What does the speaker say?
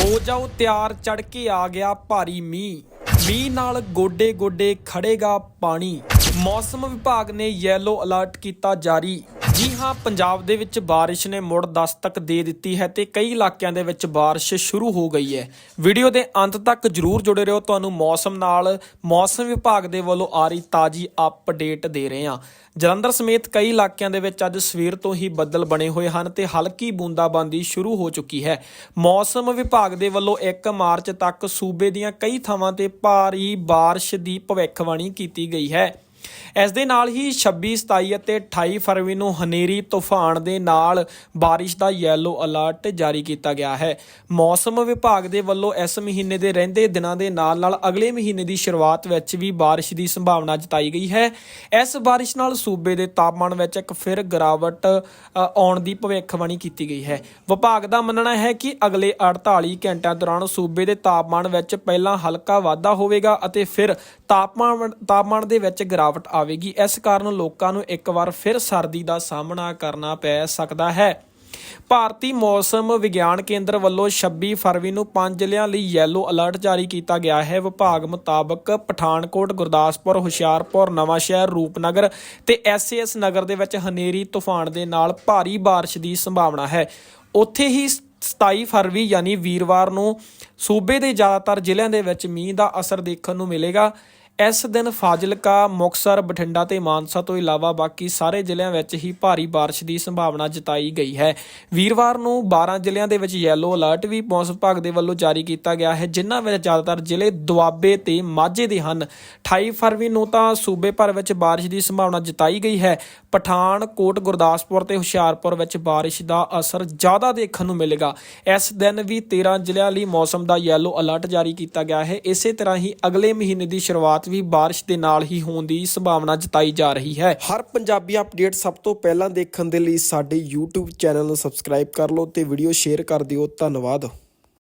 ਹੋ ਜਾਓ ਤਿਆਰ ਚੜ ਕੇ ਆ ਗਿਆ ਭਾਰੀ ਮੀਂਹ। ਮੀਂਹ ਨਾਲ ਗੋਡੇ ਗੋਡੇ ਖੜੇਗਾ ਪਾਣੀ। ਮੌਸਮ ਵਿਭਾਗ ਨੇ ਯੈਲੋ ਅਲਰਟ ਕੀਤਾ ਜਾਰੀ। ਜੀ ਹਾਂ, ਪੰਜਾਬ ਦੇ ਵਿੱਚ ਬਾਰਿਸ਼ ਨੇ ਮੁੜ ਦਸਤਕ ਦੇ ਦਿੱਤੀ ਹੈ ਤੇ ਕਈ ਇਲਾਕਿਆਂ ਦੇ ਵਿੱਚ ਬਾਰਿਸ਼ ਸ਼ੁਰੂ ਹੋ ਗਈ ਹੈ। ਵੀਡੀਓ ਦੇ ਅੰਤ ਤੱਕ ਜਰੂਰ ਜੁੜੇ ਰਹੋ। ਤੁਹਾਨੂੰ ਮੌਸਮ ਨਾਲ ਮੌਸਮ ਵਿਭਾਗ ਦੇ ਵੱਲੋਂ ਆ ਰਹੀ ਤਾਜੀ ਅਪਡੇਟ ਦੇ ਰਹੇ ਹਾਂ। ਜਲੰਧਰ ਸਮੇਤ ਕਈ ਇਲਾਕਿਆਂ ਦੇ ਵਿੱਚ ਅੱਜ ਸਵੇਰ ਤੋਂ ਹੀ ਬੱਦਲ ਬਣੇ ਹੋਏ ਹਨ ਤੇ ਹਲਕੀ ਬੂੰਦਾਬਾਂਦੀ ਸ਼ੁਰੂ ਹੋ ਚੁੱਕੀ ਹੈ। ਮੌਸਮ ਵਿਭਾਗ ਦੇ ਵੱਲੋਂ 1 ਮਾਰਚ ਤੱਕ ਸੂਬੇ ਦੀਆਂ ਕਈ ਥਾਵਾਂ ਤੇ ਭਾਰੀ ਬਾਰਿਸ਼ ਦੀ ਭਵਿੱਖਬਾਣੀ ਕੀਤੀ ਗਈ ਹੈ। ਇਸ ਦੇ ਨਾਲ ਹੀ 26 27 ਅਤੇ 28 ਫਰਵਰੀ ਨੂੰ ਹਨੇਰੀ, ਤੂਫਾਨ ਦੇ ਨਾਲ ਬਾਰਿਸ਼ ਦਾ ਯੈਲੋ ਅਲਰਟ ਜਾਰੀ ਕੀਤਾ ਗਿਆ ਹੈ। ਮੌਸਮ ਵਿਭਾਗ ਦੇ ਵੱਲੋਂ ਇਸ ਮਹੀਨੇ ਦੇ ਰਹਿੰਦੇ ਦਿਨਾਂ ਦੇ ਨਾਲ ਨਾਲ ਅਗਲੇ ਮਹੀਨੇ ਦੀ ਸ਼ੁਰੂਆਤ ਵਿੱਚ ਵੀ ਬਾਰਿਸ਼ ਦੀ ਸੰਭਾਵਨਾ ਜਤਾਈ ਗਈ ਹੈ। ਇਸ ਬਾਰਿਸ਼ ਨਾਲ ਸੂਬੇ ਦੇ ਤਾਪਮਾਨ ਵਿੱਚ ਇੱਕ ਫਿਰ ਗਿਰਾਵਟ ਆਉਣ ਦੀ ਭਵਿੱਖਬਾਣੀ ਕੀਤੀ ਗਈ ਹੈ। ਵਿਭਾਗ ਦਾ ਮੰਨਣਾ ਹੈ ਕਿ ਅਗਲੇ 48 ਘੰਟਿਆਂ ਦੌਰਾਨ ਸੂਬੇ ਦੇ ਤਾਪਮਾਨ ਵਿੱਚ ਪਹਿਲਾਂ ਹਲਕਾ ਵਾਧਾ ਹੋਵੇਗਾ ਅਤੇ ਫਿਰ ਤਾਪਮਾਨ ਤਾਪਮਾਨ ਦੇ ਵਿੱਚ ਗਿਰਾਵਟ ਆਵੇਗੀ। ਇਸ ਕਾਰਨ ਲੋਕਾਂ ਨੂੰ ਇੱਕ ਵਾਰ ਫਿਰ ਸਰਦੀ ਦਾ ਸਾਹਮਣਾ ਕਰਨਾ ਪੈ ਸਕਦਾ ਹੈ। ਭਾਰਤੀ ਮੌਸਮ ਵਿਗਿਆਨ ਕੇਂਦਰ ਵੱਲੋਂ 26 ਫਰਵਰੀ ਨੂੰ ਪੰਜ ਜ਼ਿਲ੍ਹਿਆਂ ਲਈ ਯੈਲੋ ਅਲਰਟ ਜਾਰੀ ਕੀਤਾ ਗਿਆ ਹੈ। ਵਿਭਾਗ ਮੁਤਾਬਕ ਪਠਾਨਕੋਟ, ਗੁਰਦਾਸਪੁਰ, ਹੁਸ਼ਿਆਰਪੁਰ, ਨਵਾਂਸ਼ਹਿਰ, ਰੂਪਨਗਰ ਤੇ ਐਸਏਐਸ ਨਗਰ ਦੇ ਵਿੱਚ ਹਨੇਰੀ ਤੂਫਾਨ ਦੇ ਨਾਲ ਭਾਰੀ ਬਾਰਿਸ਼ ਦੀ ਸੰਭਾਵਨਾ ਹੈ। ਉੱਥੇ ਹੀ 27 ਫਰਵਰੀ ਯਾਨੀ ਵੀਰਵਾਰ ਨੂੰ ਸੂਬੇ ਦੇ ਜ਼ਿਆਦਾਤਰ ਜ਼ਿਲ੍ਹਿਆਂ ਦੇ ਵਿੱਚ ਮੀਂਹ ਦਾ ਅਸਰ ਦੇਖਣ ਨੂੰ ਮਿਲੇਗਾ। ਇਸ ਦਿਨ ਫਾਜ਼ਿਲਕਾ ਮੁਕਸਰ ਬਠਿੰਡਾ ਤੇ ਮਾਨਸਾ ਤੋਂ ਇਲਾਵਾ ਬਾਕੀ ਸਾਰੇ ਜ਼ਿਲ੍ਹਿਆਂ ਵਿੱਚ ਹੀ ਭਾਰੀ ਬਾਰਿਸ਼ ਦੀ ਸੰਭਾਵਨਾ ਜਤਾਈ ਗਈ ਹੈ। ਵੀਰਵਾਰ ਨੂੰ 12 ਜ਼ਿਲ੍ਹਿਆਂ ਦੇ ਵਿੱਚ ਯੈਲੋ ਅਲਰਟ ਵੀ ਮੌਸਮ ਵਿਭਾਗ ਦੇ ਵੱਲੋਂ ਜਾਰੀ ਕੀਤਾ ਗਿਆ ਹੈ, ਜਿਨ੍ਹਾਂ ਵਿੱਚ ਜ਼ਿਆਦਾਤਰ ਜ਼ਿਲ੍ਹੇ ਦੁਆਬੇ ਤੇ ਮਾਝੇ ਦੇ ਹਨ। 28 ਫਰਵਰੀ ਨੂੰ ਤਾਂ ਸੂਬੇ ਭਰ ਵਿੱਚ ਬਾਰਿਸ਼ ਦੀ ਸੰਭਾਵਨਾ ਜਤਾਈ ਗਈ ਹੈ। ਪਠਾਨਕੋਟ ਗੁਰਦਾਸਪੁਰ ਤੇ ਹੁਸ਼ਿਆਰਪੁਰ ਵਿੱਚ ਬਾਰਿਸ਼ ਦਾ ਅਸਰ ਜ਼ਿਆਦਾ ਦੇਖਣ ਨੂੰ ਮਿਲੇਗਾ। ਇਸ ਦਿਨ ਵੀ 13 ਜ਼ਿਲ੍ਹਿਆਂ ਲਈ ਮੌਸਮ ਦਾ ਯੈਲੋ ਅਲਰਟ ਜਾਰੀ ਕੀਤਾ ਗਿਆ ਹੈ। ਇਸੇ ਤਰ੍ਹਾਂ ਹੀ ਅਗਲੇ ਮਹੀਨੇ ਦੀ ਸ਼ੁਰੂਆਤ ਵੀ ਬਾਰਿਸ਼ ਦੇ ਨਾਲ ਹੀ ਹੋਣ ਦੀ ਸੰਭਾਵਨਾ ਜਤਾਈ ਜਾ ਰਹੀ ਹੈ। ਹਰ ਪੰਜਾਬੀ ਅਪਡੇਟ ਸਭ ਤੋਂ ਪਹਿਲਾਂ ਦੇਖਣ ਦੇ ਲਈ ਸਾਡੇ YouTube ਚੈਨਲ ਨੂੰ ਸਬਸਕ੍ਰਾਈਬ ਕਰ ਲਓ ਤੇ ਵੀਡੀਓ ਸ਼ੇਅਰ ਕਰ ਦਿਓ। ਧੰਨਵਾਦ।